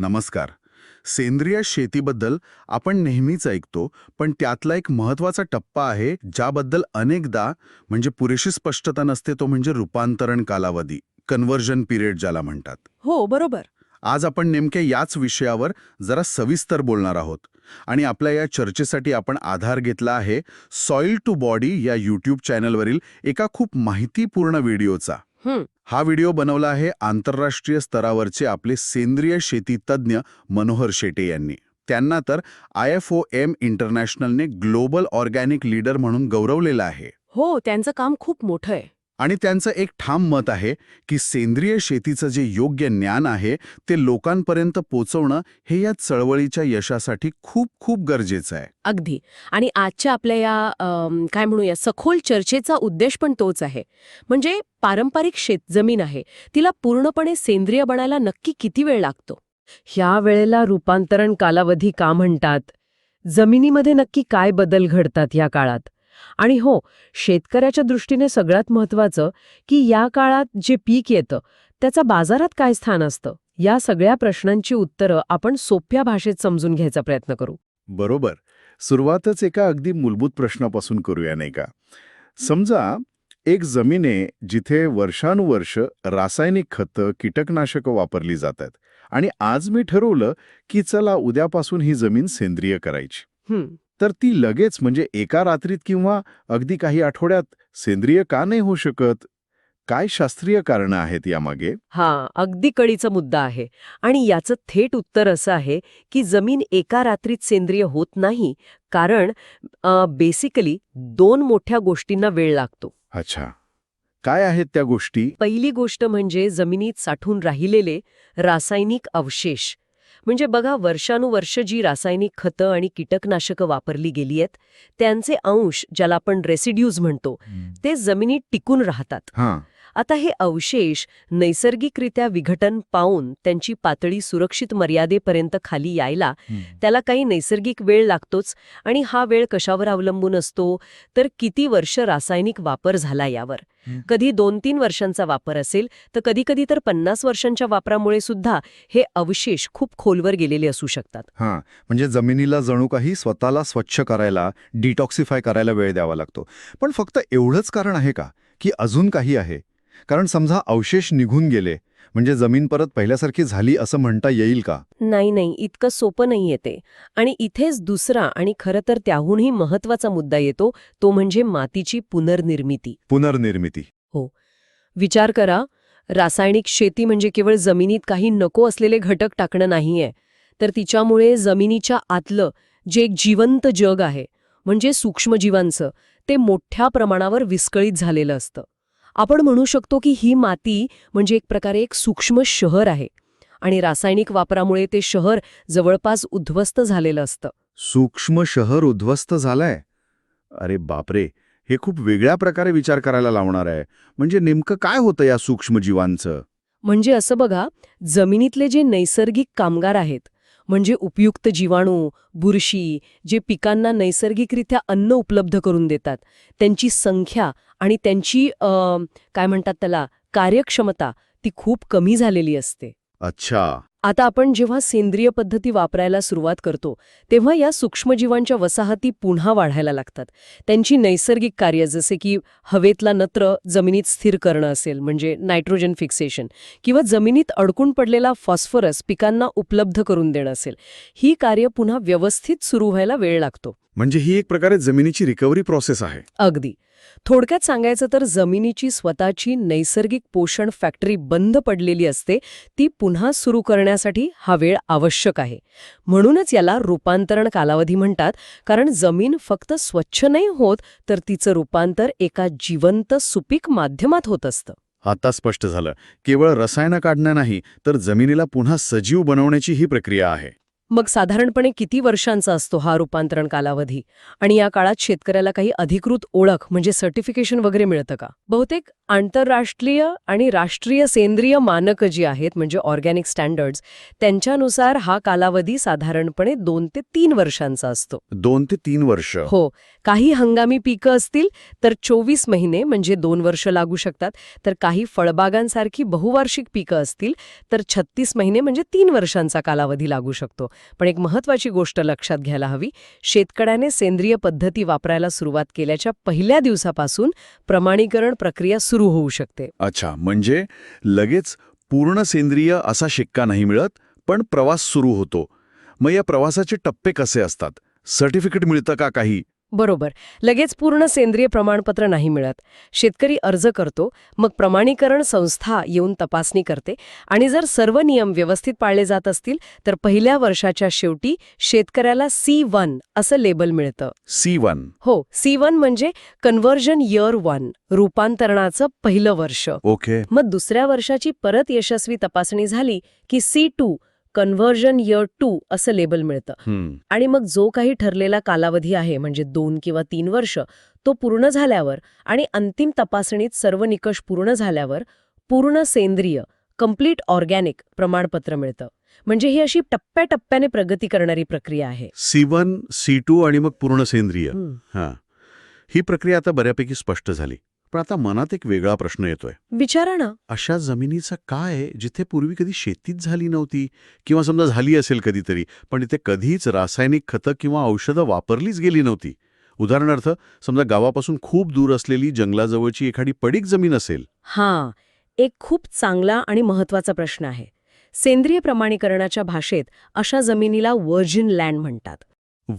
नमस्कार. सेंद्रिय शेतीबद्दल आपण नेहमीच ऐकतो पण त्यातला एक महत्त्वाचा टप्पा आहे ज्याबद्दल अनेकदा म्हणजे पुरेशी स्पष्टता नसते तो म्हणजे रूपांतरण कालावधी कन्व्हर्जन पिरियड ज्याला म्हणतात. हो बरोबर. आज आपण नेमक्या याच विषयावर जरा सविस्तर बोलणार आहोत. आणि आपल्या या चर्चेसाठी आपण आधार घेतला आहे सॉइल टू बॉडी या यूट्यूब चॅनलवरील एका खूप माहितीपूर्ण व्हिडिओचा. हा व्हिडिओ बनवला आहे आंतरराष्ट्रीय स्तरावरचे आपले सेंद्रिय शेती तज्ज्ञ मनोहर शेटे यांनी. त्यांना तर आय एफ ओ एम इंटरनॅशनलने ग्लोबल ऑर्गॅनिक लीडर म्हणून गौरवलेलं आहे. हो त्यांचं काम खूप मोठं आहे. आणि त्यांचं एक ठाम मत आहे की सेंद्रिय शेतीचं जे योग्य ज्ञान आहे ते लोकांपर्यंत पोचवणं हे या चळवळीच्या यशासाठी खूप खूप गरजेचं आहे. अगदी. आणि आजच्या आपल्या या काय म्हणूया सखोल चर्चेचा उद्देश पण तोच आहे. म्हणजे पारंपरिक शेतजमीन आहे तिला पूर्णपणे सेंद्रिय बनायला नक्की किती वेळ लागतो? ह्या वेळेला रूपांतरण कालावधी का म्हणतात? जमिनीमध्ये नक्की काय बदल घडतात या काळात? आणि हो शेतकऱ्याच्या दृष्टीने सगळ्यात महत्वाचं की या काळात जे पीक येतं त्याचा बाजारात काय स्थान असतं या सगळ्या प्रश्नांची उत्तरं आपण सोप्या भाषेत समजून घ्यायचा प्रयत्न करू. बरोबर. सुरुवातच एका अगदी मूलभूत प्रश्नापासून करूया नाही का? समजा एक जमीन आहे जिथे वर्षानुवर्ष रासायनिक खतं कीटकनाशकं वापरली जातात आणि आज मी ठरवलं की चला उद्यापासून ही जमीन सेंद्रिय करायची. तर ती लगेच म्हणजे एका रात्रीत किंवा अगदी काही आठवड्यात सेंद्रिय का नाही होऊ शकत? काय शास्त्रीय कारणं आहेत यामागे? हा अगदी कळीचा मुद्दा आहे. आणि याचं थेट उत्तर असं आहे की जमीन एका रात्रीत सेंद्रिय होत नाही कारण बेसिकली दोन मोठ्या गोष्टींना वेळ लागतो. अच्छा. काय आहेत त्या गोष्टी? पहिली गोष्ट म्हणजे जमिनीत साठून राहिलेले रासायनिक अवशेष. म्हणजे बघा वर्षानुवर्ष जी रासायनिक खतं आणि कीटकनाशकं वापरली गेली आहेत त्यांचे अंश ज्याला आपण रेसिड्यूज म्हणतो ते जमिनीत टिकून राहतात. आता हे अवशेष नैसर्गिकरित्या विघटन पावून त्यांची पातळी सुरक्षित मर्यादेपर्यंत खाली यायला त्याला काही नैसर्गिक वेळ लागतोच आणि हा वेळ कशावर अवलंबून असतो? तर किती वर्ष रासायनिक वापर झाला यावर. कधी दोन तीन वर्षांचा वापर असेल तर कधी कधी तर पन्नास वर्षांच्या वापरामुळे सुद्धा हे अवशेष खूप खोलवर गेलेले असू शकतात. हां म्हणजे जमिनीला जणू काही स्वतःला स्वच्छ करायला डिटॉक्सिफाय करायला वेळ द्यावा लागतो. पण फक्त एवढंच कारण आहे का? की अजून काही आहे? कारण समजा अवशेष निघून गेले म्हणजे जमीन परत पहिल्यासारखी झाली असं म्हणता येईल का? नाही नाही इतकं सोपं नाही येते आणि इथेच दुसरा आणि खरं तर त्याहूनही महत्त्वाचा मुद्दा येतो तो म्हणजे मातीची पुनर्निर्मिती. पुनर्निर्मिती. विचार करा रासायनिक शेती म्हणजे केवळ जमिनीत काही नको असलेले घटक टाकणं नाहीये तर तिच्यामुळे जमिनीच्या आतलं जे एक जिवंत जग आहे म्हणजे सूक्ष्मजीवांचं ते मोठ्या प्रमाणावर विस्कळीत झालेलं असतं. आपण म्हणू शकतो की ही माती म्हणजे एक प्रकारे एक सूक्ष्म शहर आहे. आणि रासायनिक वापरामुळे ते शहर जवळपास उद्ध्वस्त झालेलं असतं. सूक्ष्म शहर उद्ध्वस्त झालंय? अरे बापरे! हे खूप वेगळ्या प्रकारे विचार करायला लावणार आहे. म्हणजे नेमकं काय होतं या सूक्ष्मजीवांचं म्हणजे असं बघा जमिनीतले जे नैसर्गिक कामगार आहेत म्हणजे उपयुक्त जीवाणू बुरशी जे पिकांना नैसर्गिकरित्या अन्न उपलब्ध करून देतात. त्यांची संख्या आणि त्यांची काय म्हणतात त्याला कार्यक्षमता ती खूप कमी झालेली असते. अच्छा. आता आपण जेव्हा सेंद्रिय पद्धती वापरायला सुरुवात करतो तेव्हा या सूक्ष्मजीवांच्या वसाहती पुन्हा वाढायला लागतात. त्यांची नैसर्गिक कार्य जसे की हवेतला नत्र जमिनीत स्थिर करणं असेल म्हणजे नायट्रोजन फिक्सेशन किंवा जमिनीत अडकून पडलेला फॉस्फरस पिकांना उपलब्ध करून देणं असेल ही कार्य पुन्हा व्यवस्थित सुरू व्हायला वेळ लागतो. म्हणजे ही एक प्रकारे जमिनीची रिकव्हरी प्रोसेस आहे. अगदी. थोडक्यात सांगायचं तर जमिनीची स्वतःची नैसर्गिक पोषण फॅक्टरी बंद पडलेली असते ती पुन्हा सुरू करण्यासाठी हा वेळ आवश्यक आहे. म्हणूनच याला रूपांतरण कालावधी म्हणतात कारण जमीन फक्त स्वच्छ नाही होत तर तिचं रूपांतर एका जिवंत सुपीक माध्यमात होत असतं. आता स्पष्ट झालं. केवळ रसायनं काढणं नाही तर जमिनीला पुन्हा सजीव बनवण्याची ही प्रक्रिया आहे. मग साधारणपणे किती वर्षांचा असतो हा रूपांतरण कालावधी? आणि या काळात शेतकऱ्याला काही अधिकृत ओळख म्हणजे सर्टिफिकेशन वगैरे मिळतं का? बहुतेक आंतरराष्ट्रीय आणि राष्ट्रीय सेंद्रिय मानकं जी आहेत म्हणजे ऑर्गॅनिक स्टँडर्ड्स त्यांच्यानुसार हा कालावधी साधारणपणे दोन ते तीन वर्षांचा असतो. दोन ते तीन वर्ष. हो. काही हंगामी पिकं असतील तर चोवीस महिने म्हणजे दोन वर्ष लागू शकतात. तर काही फळबागांसारखी बहुवार्षिक पिकं असतील तर छत्तीस महिने म्हणजे तीन वर्षांचा कालावधी लागू शकतो. पण एक महत्वाची गोष्ट लक्षात घ्यायला हवी शेतकऱ्याने सेंद्रिय पद्धती वापरायला सुरुवात केल्याच्या पहिल्या दिवसापासून प्रमाणीकरण प्रक्रिया सुरू होऊ शकते. अच्छा म्हणजे लगेच पूर्ण सेंद्रिय असा शिक्का नाही मिळत पण प्रवास सुरू होतो. मग या प्रवासाचे टप्पे कसे असतात? सर्टिफिकेट मिळतं का काही? बरोबर. लगेच पूर्ण सेंद्रिय प्रमाणपत्र नाही मिळत. शेतकरी अर्ज करतो मग प्रमाणीकरण संस्था येऊन तपासणी करते आणि जर सर्व नियम व्यवस्थित पाळले जात असतील तर पहिल्या वर्षाच्या शेवटी शेतकऱ्याला सी वन असं लेबल मिळतं. C one? हो सी वन म्हणजे कन्व्हर्जन इयर वन रूपांतरणाचं पहिलं वर्ष. ओके. मग दुसऱ्या वर्षाची परत यशस्वी तपासणी झाली की C two conversion year two असं लेबल मिळतं. आणि मग जो काही ठरलेला कालावधी आहे म्हणजे दोन किंवा तीन वर्ष तो पूर्ण झाल्यावर आणि अंतिम तपासणीत सर्व निकष पूर्ण झाल्यावर पूर्ण सेंद्रिय कंप्लीट ऑर्गॅनिक प्रमाणपत्र मिळतं. म्हणजे ही अशी टप्प्याटप्प्याने प्रगती करणारी प्रक्रिया आहे. सी वन सी टू आणि मग पूर्ण सेंद्रिय. ही प्रक्रिया आता बऱ्यापैकी स्पष्ट झाली. पण आता मनात एक वेगळा प्रश्न येतोय. विचारा ना. अशा जमिनीचं काय जिथे पूर्वी कधी शेतीच झाली नव्हती? किंवा समजा झाली असेल कधीतरी पण इथे कधीच रासायनिक खतं किंवा औषधं वापरलीच गेली नव्हती. उदाहरणार्थ समजा गावापासून खूप दूर असलेली जंगलाजवळची एखादी पडीक जमीन असेल. हां एक खूप चांगला आणि महत्त्वाचा प्रश्न आहे. सेंद्रिय प्रमाणीकरणाच्या भाषेत अशा जमिनीला वर्जिन लँड म्हणतात.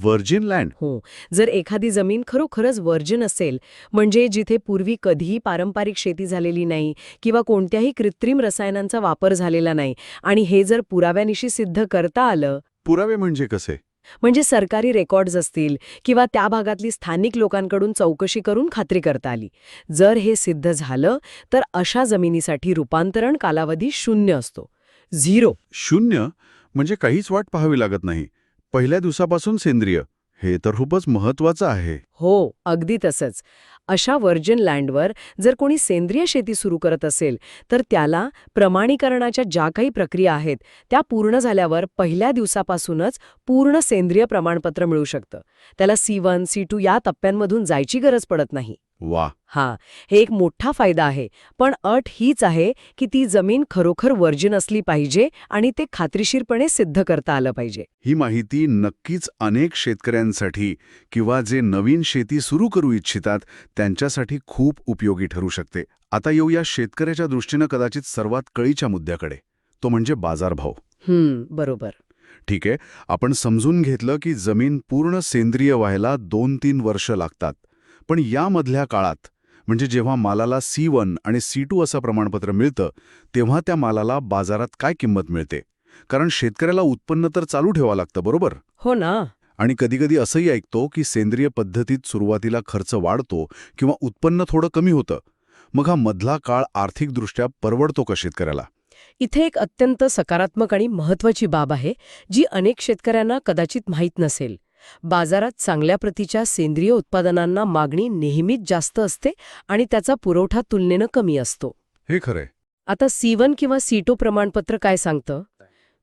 Virgin land. हो. जर एखादी जमीन खरोखरच वर्जिन असेल म्हणजे जिथे पूर्वी कधीही पारंपरिक शेती झालेली नाही किंवा कोणत्याही कृत्रिम रसायनांचा वापर झालेला नाही आणि हे जर पुराव्यानिशी सिद्ध करता आलं पुरावे म्हणजे कसे? म्हणजे सरकारी रेकॉर्ड्स असतील किंवा त्या भागातली स्थानिक लोकांकडून चौकशी करून खात्री करता आली. जर हे सिद्ध झालं तर अशा जमिनीसाठी रूपांतरण कालावधी शून्य असतो. झिरो. शून्य म्हणजे काहीच वाट पाहावी लागत नाही. पहिल्या दिवसापासून सेंद्रिय. हे तर खूपच महत्वाचं आहे. हो अगदी तसंच. अशा व्हर्जन लँडवर जर कोणी सेंद्रिय शेती सुरू करत असेल तर त्याला प्रमाणीकरणाच्या ज्या काही प्रक्रिया आहेत त्या पूर्ण झाल्यावर पहिल्या दिवसापासूनच पूर्ण सेंद्रिय प्रमाणपत्र मिळू शकतं. त्याला सी वन सी टू या टप्प्यांमधून जायची गरज पडत नाही. वा. हा हे एक मोठा फायदा आहे. पण अट हीच आहे की ती जमीन खरोखर वर्जिन असली पाहिजे आणि ते खात्रीशीरपणे सिद्ध करता आलं पाहिजे. ही माहिती नक्कीच अनेक शेतकऱ्यांसाठी किंवा जे नवीन शेती सुरू करू इच्छितात त्यांच्यासाठी खूप उपयोगी ठरू शकते. आता येऊया शेतकऱ्याच्या दृष्टीनं कदाचित सर्वात कळीच्या मुद्द्याकडे. तो म्हणजे बाजारभाव. हम्म बरोबर. ठीक आहे. आपण समजून घेतलं की जमीन पूर्ण सेंद्रिय व्हायला दोन तीन वर्ष लागतात. पण यामधल्या काळात म्हणजे जेव्हा मालाला सी वन आणि सी टू असं प्रमाणपत्र मिळतं तेव्हा त्या मालाला बाजारात काय किंमत मिळते? कारण शेतकऱ्याला उत्पन्न तर चालू ठेवावं लागतं बरोबर? हो ना. आणि कधीकधी असंही ऐकतो की सेंद्रिय पद्धतीत सुरुवातीला खर्च वाढतो किंवा उत्पन्न थोडं कमी होतं. मग हा मधला काळ आर्थिकदृष्ट्या परवडतो का शेतकऱ्याला? इथे एक अत्यंत सकारात्मक आणि महत्वाची बाब आहे जी अनेक शेतकऱ्यांना कदाचित माहीत नसेल. बाजारात चांगल्या प्रतीच्या सेंद्रिय उत्पादनांना मागणी नेहमीच जास्त असते आणि त्याचा पुरवठा तुलनेनं कमी असतो. हे खरंय. आता सी वन किंवा सी टू प्रमाणपत्र काय सांगतं?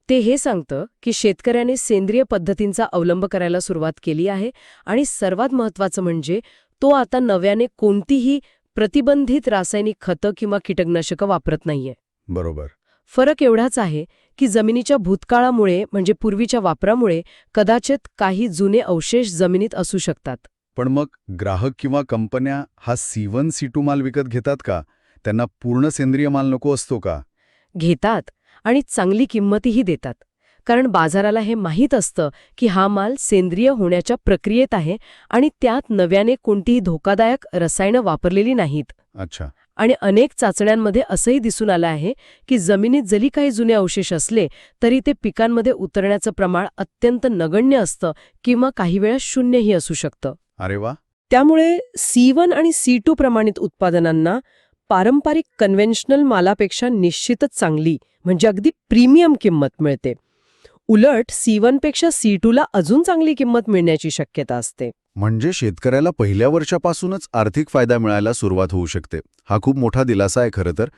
ते हे सांगतं की शेतकऱ्याने सेंद्रिय पद्धतींचा अवलंब करायला सुरुवात केली आहे आणि सर्वात महत्वाचं म्हणजे तो आता नव्याने कोणतीही प्रतिबंधित रासायनिक खतं किंवा कीटकनाशकं वापरत नाहीये. बरोबर. फरक एवढाच आहे की जमिनीच्या भूतकाळामुळे म्हणजे पूर्वीच्या वापरामुळे कदाचित काही जुने अवशेष जमिनीत असू शकतात. पण मग ग्राहक किंवा कंपन्या हा सी वन सी टू माल विकत घेतात का? त्यांना पूर्ण सेंद्रिय माल नको असतो का? घेतात आणि चांगली किंमतही देतात. कारण बाजाराला हे माहीत असतं की हा माल सेंद्रिय होण्याच्या प्रक्रियेत आहे आणि त्यात नव्याने कोणतीही धोकादायक रसायनं वापरलेली नाहीत. अच्छा. आणि अनेक चाचण्यांमध्ये असंही दिसून आलं आहे की जमिनीत जरी काही जुने अवशेष असले तरी ते पिकांमध्ये उतरण्याचं प्रमाण अत्यंत नगण्य असतं किंवा काही वेळा शून्यही असू शकतं. अरे वा! त्यामुळे सी वन आणि सी टू प्रमाणित उत्पादनांना पारंपरिक कन्व्हेन्शनल मालापेक्षा निश्चितच चांगली म्हणजे अगदी प्रीमियम किंमत मिळते. उलट सी वनपेक्षा सी टूला अजून चांगली किंमत मिळण्याची शक्यता असते. म्हणजे शेतकऱ्याला पहिल्या वर्षापासूनच आर्थिक फायदा मिळायला सुरुवात होऊ शकते. हा खूप मोठा दिलासा आहे खरं तर.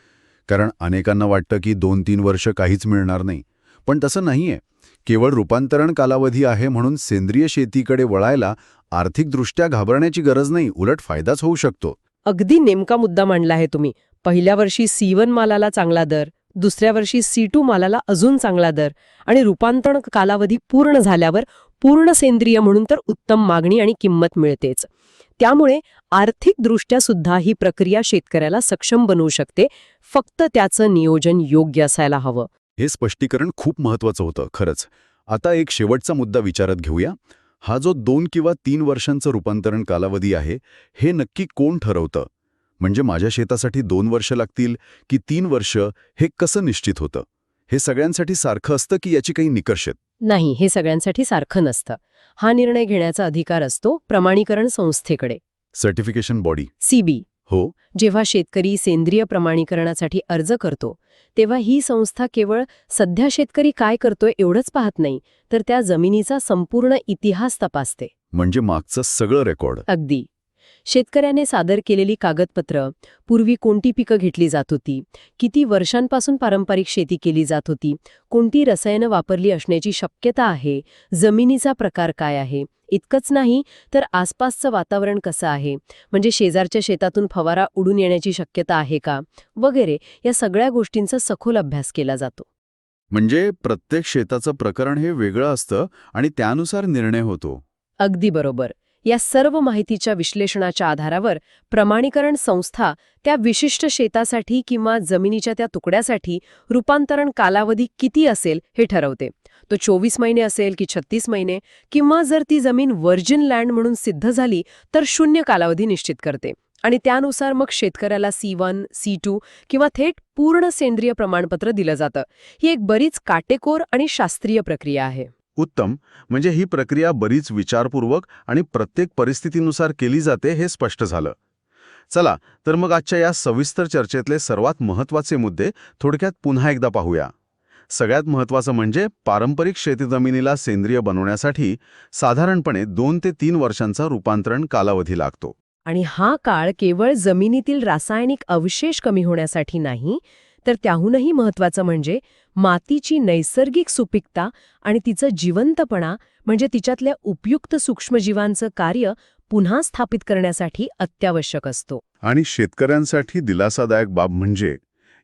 कारण अनेकांना वाटतं की दोन तीन वर्ष काहीच मिळणार नाही. पण तसं नाहीये. केवळ रूपांतरण कालावधी आहे म्हणून सेंद्रिय शेतीकडे वळायला आर्थिकदृष्ट्या घाबरण्याची गरज नाही उलट फायदाच होऊ शकतो. अगदी नेमका मुद्दा मांडला आहे तुम्ही. पहिल्या वर्षी सी वन मालाला चांगला दर दुसऱ्या वर्षी सी टू मालाला अजून चांगला दर आणि रूपांतरण कालावधी पूर्ण झाल्यावर पूर्ण सेंद्रिय म्हणून तर उत्तम मागणी आणि किंमत मिळतेच. त्यामुळे आर्थिकदृष्ट्या सुद्धा ही प्रक्रिया शेतकऱ्याला सक्षम बनवू शकते. फक्त त्याचं नियोजन योग्य असायला हवं. हे स्पष्टीकरण खूप महत्वाचं होतं खरंच. आता एक शेवटचा मुद्दा विचारात घेऊया. हा जो दोन किंवा तीन वर्षांचं रूपांतरण कालावधी आहे हे नक्की कोण ठरवतं? म्हणजे माझ्या शेतासाठी दोन वर्ष लागतील की तीन वर्ष हे कसं निश्चित होतं? हे सगळ्यांसाठी सारखं असतं की याची काही निकष आहेत? नाही हे सगळ्यांसाठी सारखं नसतं. हा निर्णय घेण्याचा अधिकार असतो प्रमाणीकरण संस्थेकडे. सर्टिफिकेशन बॉडी सीबी हो. जेव्हा शेतकरी सेंद्रिय प्रमाणीकरणासाठी अर्ज करतो तेव्हा ही संस्था केवळ सध्या शेतकरी काय करतोय एवढंच पाहत नाही तर त्या जमिनीचा संपूर्ण इतिहास तपासते. म्हणजे मागचं सगळं रेकॉर्ड. अगदी. शेतकऱ्याने सादर केलेली कागदपत्र पूर्वी कोणती पिकं घेतली जात होती किती वर्षांपासून पारंपरिक शेती केली जात होती कोणती रसायनं वापरली असण्याची शक्यता आहे जमिनीचा प्रकार काय आहे इतकंच नाही तर आसपासचं वातावरण कसं आहे म्हणजे शेजारच्या शेतातून फवारा उडून येण्याची शक्यता आहे का वगैरे या सगळ्या गोष्टींचा सखोल अभ्यास केला जातो. म्हणजे प्रत्येक शेताचं प्रकरण हे वेगळं असतं आणि त्यानुसार निर्णय होतो. अगदी बरोबर. या सर्व माहितीच्या विश्लेषणाच्या आधारावर प्रमाणीकरण संस्था त्या विशिष्ट शेतासाठी किंवा जमिनीच्या त्या तुकड्यासाठी रूपांतरण कालावधी किती असेल हे ठरवते. तो चोवीस महिने असेल की छत्तीस महिने किंवा जर ती जमीन व्हर्जिन लँड म्हणून सिद्ध झाली तर शून्य कालावधी निश्चित करते. आणि त्यानुसार मग शेतकऱ्याला सी वन सी टू किंवा थेट पूर्ण सेंद्रिय प्रमाणपत्र दिलं जातं. ही एक बरीच काटेकोर आणि शास्त्रीय प्रक्रिया आहे. उत्तम म्हणजे ही प्रक्रिया बरीच विचारपूर्वक आणि प्रत्येक परिस्थितीनुसार केली जाते हे स्पष्ट झालं. चला तर मग आजच्या या सविस्तर चर्चेतले सर्वात महत्त्वाचे मुद्दे थोडक्यात पुन्हा एकदा पाहूया. सगळ्यात महत्त्वाचं म्हणजे पारंपरिक शेतीजमिनीला सेंद्रिय बनवण्यासाठी साधारणपणे दोन ते तीन वर्षांचा रूपांतरण कालावधी लागतो. आणि हा काळ केवळ जमिनीतील रासायनिक अवशेष कमी होण्यासाठी नाही तर त्याहूनही महत्वाचं म्हणजे मातीची नैसर्गिक सुपीकता आणि तिचं जिवंतपणा म्हणजे तिच्यातल्या उपयुक्त सूक्ष्मजीवांचं कार्य पुन्हा स्थापित करण्यासाठी अत्यावश्यक असतो. आणि शेतकऱ्यांसाठी दिलासादायक बाब म्हणजे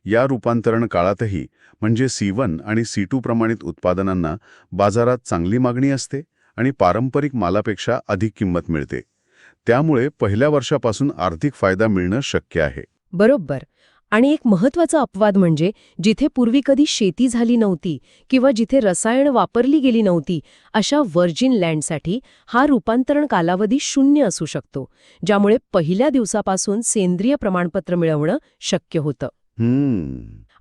या रूपांतरण काळातही म्हणजे सी वन आणि सी टू प्रमाणित उत्पादनांना बाजारात चांगली मागणी असते आणि पारंपरिक मालापेक्षा अधिक किंमत मिळते. त्यामुळे पहिल्या वर्षापासून आर्थिक फायदा मिळणं शक्य आहे. बरोबर. आणि एक महत्त्वाचा अपवाद म्हणजे जिथे पूर्वी कधी शेती झाली नव्हती किंवा जिथे रसायन वापरली गेली नव्हती अशा व्हर्जिन लँडसाठी हा रूपांतरण कालावधी शून्य असू शकतो ज्यामुळे पहिल्या दिवसापासून सेंद्रिय प्रमाणपत्र मिळवणं शक्य होतं.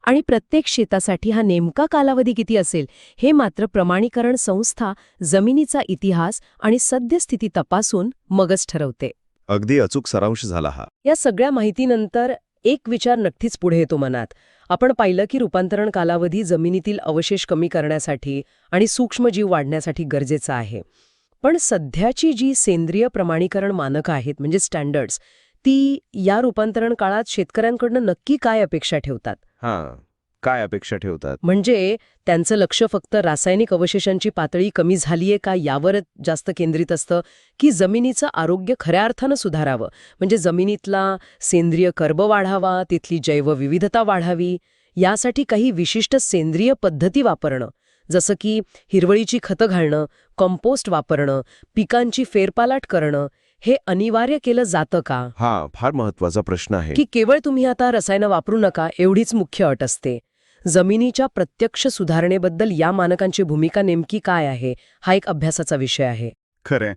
आणि प्रत्येक शेतासाठी हा नेमका कालावधी किती असेल हे मात्र प्रमाणीकरण संस्था जमिनीचा इतिहास आणि सद्यस्थिती तपासून मगच ठरवते. अगदी अचूक सारांश झाला हा. या सगळ्या माहितीनंतर एक विचार नक्कीच पुढे येतो मनात. आपण पाहिलं की रूपांतरण कालावधी जमिनीतील अवशेष कमी करण्यासाठी आणि सूक्ष्मजीव वाढण्यासाठी गरजेचा आहे. पण सध्याची जी सेंद्रिय प्रमाणीकरण मानकं आहेत म्हणजे स्टँडर्ड्स ती या रूपांतरण काळात शेतकऱ्यांकडनं नक्की काय अपेक्षा ठेवतात? हां. काय अपेक्षा ठेवतात? म्हणजे त्यांचं लक्ष फक्त रासायनिक अवशेषांची पातळी कमी झालीये का यावरच जास्त केंद्रित असतं? की जमिनीचं आरोग्य खऱ्या अर्थानं सुधारावं? म्हणजे जमिनीतला सेंद्रिय कर्ब वाढावा तिथली जैवविविधता वाढावी? यासाठी काही विशिष्ट सेंद्रिय पद्धती वापरणं. जसं की हिरवळीची खतं घालणं कंपोस्ट वापरणं पिकांची फेरपालाट करणं हे अनिवार्य केलं जातं का? हा फार महत्त्वाचा प्रश्न आहे. की केवळ तुम्ही आता रसायनं वापरू नका एवढीच मुख्य अट असते. जमिनीच्या प्रत्यक्ष सुधारणेबद्दल या मानकांची भूमिका नेमकी काय आहे हा एक अभ्यासाचा विषय आहे. खरं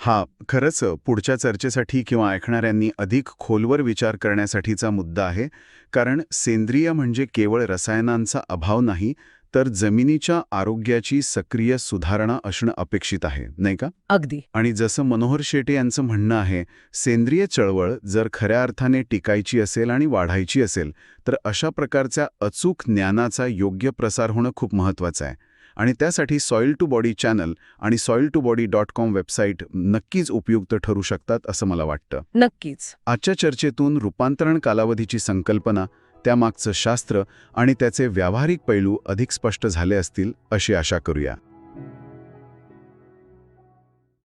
हा खरंच पुढच्या चर्चेसाठी किंवा ऐकणाऱ्यांनी अधिक खोलवर विचार करण्यासाठीचा मुद्दा आहे कारण सेंद्रिय म्हणजे केवळ रसायनांचा अभाव नाही तर जमिनीच्या आरोग्याची सक्रिय सुधारणा असणं अपेक्षित आहे नाही का? अगदी. आणि जसं मनोहर शेटे यांचं म्हणणं आहे सेंद्रिय चळवळ जर खऱ्या अर्थाने टिकायची असेल आणि वाढायची असेल तर अशा प्रकारच्या अचूक ज्ञानाचा योग्य प्रसार होणं खूप महत्वाचं आहे. आणि त्यासाठी सॉईल टू बॉडी चॅनल आणि soil to body dot com website नक्कीच उपयुक्त ठरू शकतात असं मला वाटतं. नक्कीच. आजच्या चर्चेतून रूपांतरण कालावधीची संकल्पना त्यामागचं शास्त्र आणि त्याचे व्यावहारिक पैलू अधिक स्पष्ट झाले असतील अशी आशा करूया.